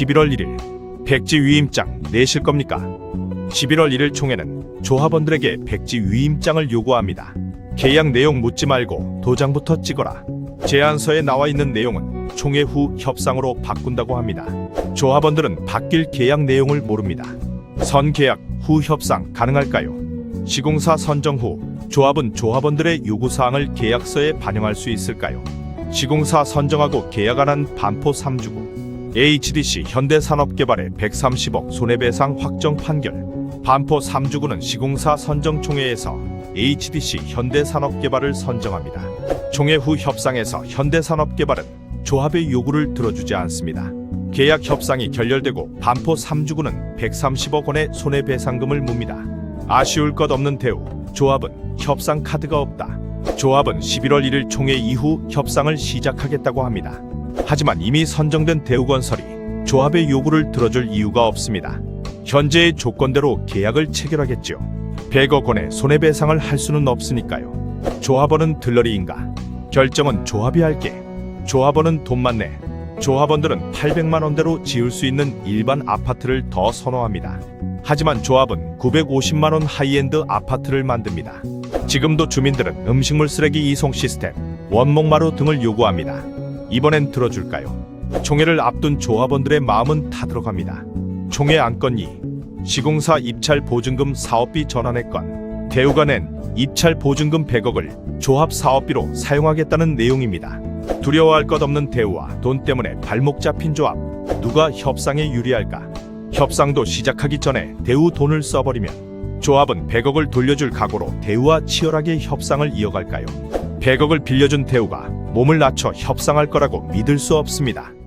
11월 1일 백지 위임장 내실 겁니까? 11월 1일 총회는 조합원들에게 백지 위임장을 요구합니다. 계약 내용 묻지 말고 도장부터 찍어라. 제안서에 나와 있는 내용은 총회 후 협상으로 바꾼다고 합니다. 조합원들은 바뀔 계약 내용을 모릅니다. 선 계약 후 협상 가능할까요? 시공사 선정 후 조합은 조합원들의 요구 사항을 계약서에 반영할 수 있을까요? 시공사 선정하고 계약 안 한 반포 3주구 HDC 현대산업개발의 130억 손해배상 확정 판결 반포 3주구는 시공사 선정총회에서 HDC 현대산업개발을 선정합니다. 총회 후 협상에서 현대산업개발은 조합의 요구를 들어주지 않습니다. 계약 협상이 결렬되고 반포 3주구는 130억 원의 손해배상금을 묻니다. 아쉬울 것 없는 대우, 조합은 협상 카드가 없다. 조합은 11월 1일 총회 이후 협상을 시작하겠다고 합니다. 하지만 이미 선정된 대우건설이 조합의 요구를 들어줄 이유가 없습니다. 현재의 조건대로 계약을 체결하겠죠. 100억 원의 손해배상을 할 수는 없으니까요. 조합원은 들러리인가? 결정은 조합이 할게. 조합원은 돈만 내. 조합원들은 800만 원대로 지을 수 있는 일반 아파트를 더 선호합니다. 하지만 조합은 950만 원 하이엔드 아파트를 만듭니다. 지금도 주민들은 음식물 쓰레기 이송 시스템, 원목마루 등을 요구합니다. 이번엔 들어줄까요? 총회를 앞둔 조합원들의 마음은 타들어갑니다. 총회 안건 2. 시공사 입찰 보증금 사업비 전환의 건. 대우가 낸 입찰 보증금 100억을 조합 사업비로 사용하겠다는 내용입니다. 두려워할 것 없는 대우와 돈 때문에 발목 잡힌 조합. 누가 협상에 유리할까? 협상도 시작하기 전에 대우 돈을 써버리면 조합은 100억을 돌려줄 각오로 대우와 치열하게 협상을 이어갈까요? 100억을 빌려준 대우가 몸을 낮춰 협상할 거라고 믿을 수 없습니다.